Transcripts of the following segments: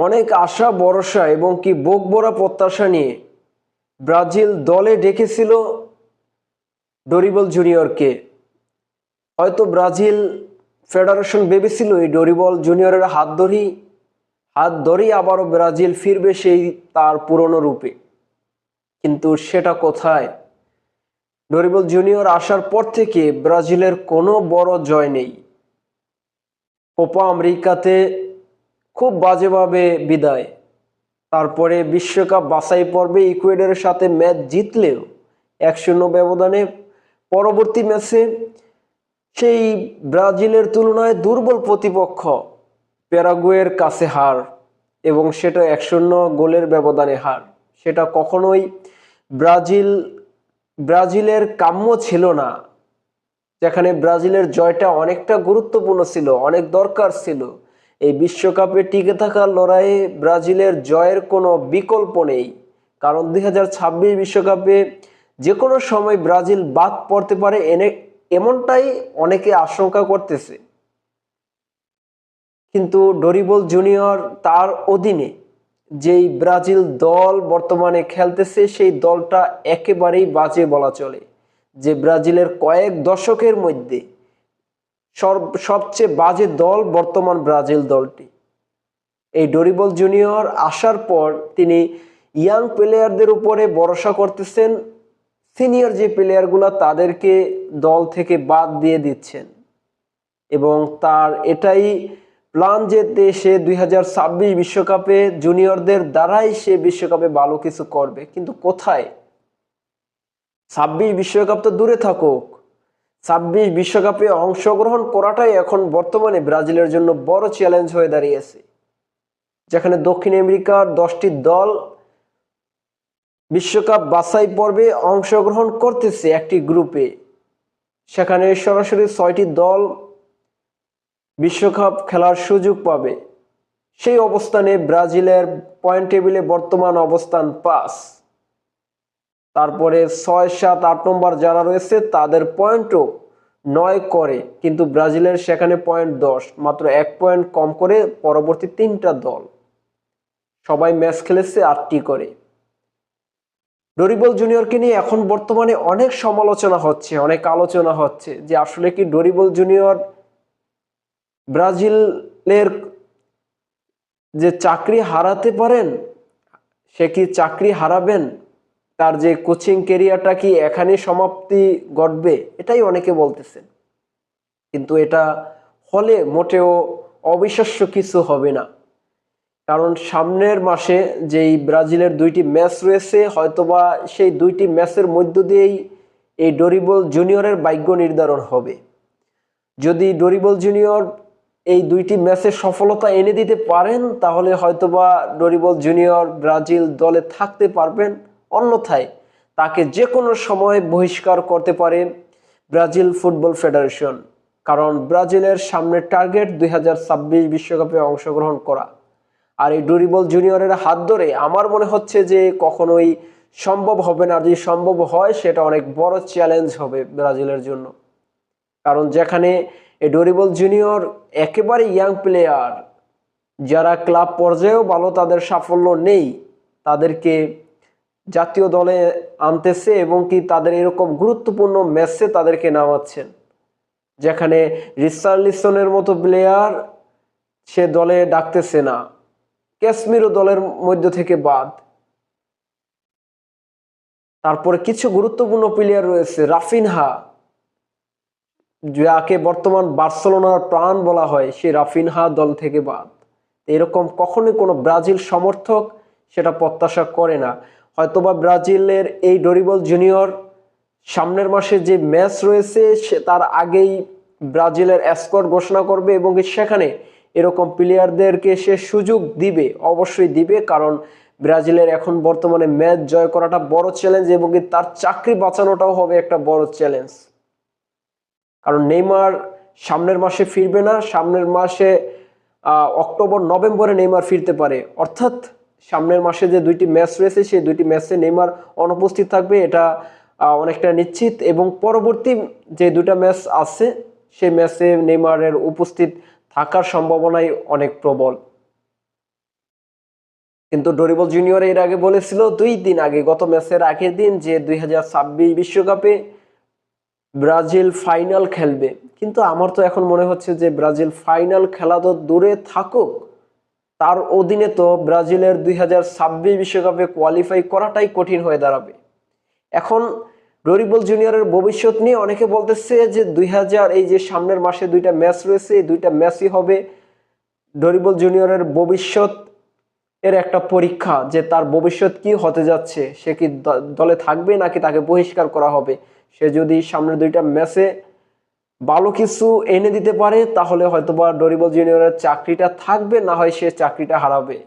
অনেক আশা, ভরসা এবং কি বুক ভরা প্রত্যাশা নিয়ে ব্রাজিল দলে ডেকেছিল ডরিবল জুনিয়রকে। হয়তো ব্রাজিল ফেডারেশন ভেবেছিল এই ডরিবল জুনিয়রের হাত ধরেই হাত ধরেই আবারও ব্রাজিল ফিরবে সেই তার পুরনো রূপে। কিন্তু সেটা কোথায়? ডরিবল জুনিয়র আসার পর থেকে ব্রাজিলের কোনো বড় জয় নেই। কোপা আমেরিকাতে খুব বাজেভাবে বিদায়। তারপরে বিশ্বকাপ বাছাই পর্বে ইকুয়েডরের সাথে ম্যাচ জিতলেও এক শূন্য ব্যবধানে পরবর্তী ম্যাচে সেই ব্রাজিলের তুলনায় দুর্বল প্রতিপক্ষ প্যারাগুয়ের কাছে হার এবং সেটা এক শূন্য গোলের ব্যবধানে হার। সেটা কখনোই ব্রাজিল, ব্রাজিলের কাম্য ছিল না, যেখানে ব্রাজিলের জয়টা অনেকটা গুরুত্বপূর্ণ ছিল, অনেক দরকার ছিল। এই বিশ্বকাপে টিকে থাকার লড়াইয়ে ব্রাজিলের জয়ের কোনো বিকল্প নেই। কারণ দুই বিশ্বকাপে যে কোনো সময় ব্রাজিল বাদ পড়তে পারে এনে এমনটাই অনেকে আশঙ্কা করতেছে। কিন্তু ডরিবল জুনিয়র তার অধীনে যেই ব্রাজিল দল বর্তমানে খেলতেছে, সেই দলটা একেবারেই বাজে বলা চলে, যে ব্রাজিলের কয়েক দশকের মধ্যে সবচেয়ে বাজে দল বর্তমান ব্রাজিল দলটি। এই ডরিবল জুনিয়র আসার পর তিনি ইয়াং প্লেয়ারদের উপরে ভরসা করতেছেন। সিনিয়র যে প্লেয়ারগুলো তাদেরকে দল থেকে বাদ দিয়ে দিচ্ছেন। এবং তার এটাই প্ল্যান যে সে দুই বিশ্বকাপে জুনিয়রদের দ্বারাই সে বিশ্বকাপে ভালো কিছু করবে। কিন্তু কোথায়? ছাব্বিশ বিশ্বকাপ তো দূরে থাকুক। ছাব্বিশ বিশ্বকাপে অংশগ্রহণ করাটাই এখন বর্তমানে ব্রাজিলের জন্য বড় চ্যালেঞ্জ হয়ে দাঁড়িয়েছে। যেখানে দক্ষিণ আমেরিকার দশটি দল বিশ্বকাপ বাছাই পর্বে অংশগ্রহণ করতেছে একটি গ্রুপে সেখানে সরাসরি ছয়টি দল বিশ্বকাপ খেলার সুযোগ পাবে। সেই অবস্থানে ব্রাজিলের পয়েন্ট টেবিলে বর্তমান অবস্থান পাঁচ। তারপরে ছয়, সাত, আট নম্বর যারা রয়েছে, তাদের পয়েন্টও নয় করে। কিন্তু ব্রাজিলের সেখানে পয়েন্ট দশ, মাত্র এক পয়েন্ট কম করে পরবর্তী তিনটা দল। সবাই ম্যাচ খেলেছে আটটি করে। ডরিবল জুনিয়রকে নিয়ে এখন বর্তমানে অনেক সমালোচনা হচ্ছে, অনেক আলোচনা হচ্ছে যে আসলে কি ডরিবল জুনিয়র ব্রাজিলের যে চাকরি হারাতে পারেন, সে কি চাকরি হারাবেন? তার যে কোচিং কেরিয়ারটা কি এখানে সমাপ্তি ঘটবে, এটাই অনেকে বলতেছেন। কিন্তু এটা হলে মোটেও অবিশ্বাস্য কিছু হবে না। কারণ সামনের মাসে যেই ব্রাজিলের দুইটি ম্যাচ রয়েছে, হয়তোবা সেই দুইটি ম্যাচের মধ্য দিয়েই এই ডরিবল জুনিয়রের ভাগ্য নির্ধারণ হবে। যদি ডরিবল জুনিয়র এই দুইটি ম্যাচে সফলতা এনে দিতে পারেন, তাহলে হয়তোবা ডরিবল জুনিয়র ব্রাজিল দলে থাকতে পারবেন। অন্যথায় তাকে যে কোনো সময় বহিষ্কার করতে পারে ব্রাজিল ফুটবল ফেডারেশন, কারণ ব্রাজিলের সামনের টার্গেট দুই বিশ্বকাপে অংশগ্রহণ করা। আর এই ডুরিবল জুনিয়রের হাত ধরে আমার মনে হচ্ছে যে কখনোই সম্ভব হবে না যদি সম্ভব হয়, সেটা অনেক বড় চ্যালেঞ্জ হবে ব্রাজিলের জন্য। কারণ যেখানে এই ডরিবল জুনিয়র একেবারে ইয়াং প্লেয়ার যারা ক্লাব পর্যায়েও ভালো তাদের সাফল্য নেই, তাদেরকে জাতীয় দলে আনতেছে এবং কি তাদের এরকম গুরুত্বপূর্ণ ম্যাচে তাদেরকে নামাচ্ছেন। যেখানে রিসার্লিসনের মতো প্লেয়ার সে দলে ডাকতেছে না। ক্যাসমিরও দলের মধ্য থেকে বাদ। তারপরে কিছু গুরুত্বপূর্ণ প্লেয়ার রয়েছে, রাফিনহা। যাকে বর্তমান বার্সেলোনার প্রাণ বলা হয়, সে রাফিনহা দল থেকে বাদ। এরকম কখনোই কোনো ব্রাজিল সমর্থক সেটা প্রত্যাশা করে না। হয়তোবা ব্রাজিলের এই ডরিবল জুনিয়র সামনের মাসে যে ম্যাচ রয়েছে, সে তার আগেই ব্রাজিলের স্কোর ঘোষণা করবে এবং সেখানে এরকম প্লেয়ারদেরকে সে সুযোগ দিবে, অবশ্যই দিবে, কারণ ব্রাজিলের এখন বর্তমানে ম্যাচ জয় করাটা বড় চ্যালেঞ্জ এবং তার চাকরি বাঁচানোটাও হবে একটা বড় চ্যালেঞ্জ কারণ নেইমার সামনের মাসে ফিরবে না, সামনের মাসে অক্টোবর, নভেম্বরে নেইমার ফিরতে পারে। অর্থাৎ সামনের মাসে যে দুইটি ম্যাচ রয়েছে, সেই দুইটি ম্যাচে নেইমার অনুপস্থিত থাকবে, এটা অনেকটা নিশ্চিত। এবং পরবর্তী যে দুটা ম্যাচ আছে, সেই ম্যাচে নেইমারের উপস্থিত থাকার সম্ভাবনাই অনেক প্রবল। কিন্তু ডরিবল জুনিয়র এর আগে বলেছিল, দুই দিন আগে, গত ম্যাচের আগের দিন যে দুই হাজার ছাব্বিশ বিশ্বকাপে ব্রাজিল ফাইনাল খেলবে। কিন্তু আমার তো এখন মনে হচ্ছে যে ব্রাজিল ফাইনাল খেলা তো দূরে থাকুক তার অধীনে তো ব্রাজিলের দুই হাজার ছাব্বিশ বিশ্বকাপে কোয়ালিফাই করাটাই কঠিন হয়ে দাঁড়াবে। এখন ডরিবল জুনিয়রের ভবিষ্যৎ নিয়ে অনেকে বলতেছে যে দুই হাজার এই যে সামনের মাসে দুইটা ম্যাচ রয়েছে, এই দুইটা ম্যাচই হবে ডরিবল জুনিয়রের ভবিষ্যৎ এর একটা পরীক্ষা যে তার ভবিষ্যৎ কি হতে যাচ্ছে, সে কি দলে থাকবে নাকি তাকে বহিষ্কার করা হবে। সে যদি সামনের দুইটা ম্যাচে ভালো কিছু এনে দিতে পারে, তাহলে হয়তোবা ডরিবল জুনিয়রের চাকরিটা থাকবে, না হয় সে চাকরিটা হারাবে।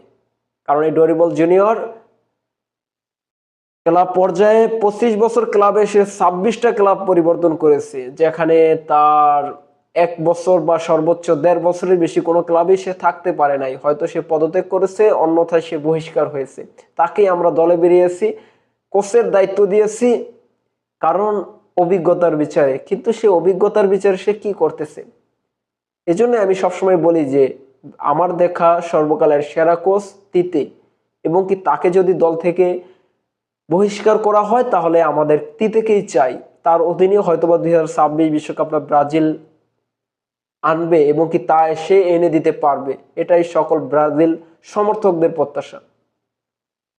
কারণ এই ডরিবল জুনিয়র ক্লাব পর্যায়ে পঁচিশ বছর ক্লাবে সে ছাব্বিশটা ক্লাব পরিবর্তন করেছে, যেখানে তার এক বছর বা সর্বোচ্চ দেড় বছরের বেশি কোনো ক্লাবে সে থাকতে পারে নাই। হয়তো সে পদত্যাগ করেছে, অন্যথায় সে বহিষ্কার হয়েছে। তাকেই আমরা দলে বেরিয়েছি, কোচের দায়িত্ব দিয়েছি, কারণ অভিজ্ঞতার বিচারে, কিন্তু সে অভিজ্ঞতার বিচারে সে কি করতেছে? এজন্য আমি সবসময় বলি যে, আমার দেখা সর্বকালের সেরা কোচ তিতে, এবং কি তাকে যদি দল থেকে বহিষ্কার করা হয়, তাহলে আমাদের তিতেকেই চাই। তার অধীনে হয়তোবা দুই হাজার ছাব্বিশ বিশ্বকাপটা ব্রাজিল আনবে, এবং কি তা সে এনে দিতে পারবে। এটাই সকল ব্রাজিল সমর্থকদের প্রত্যাশা।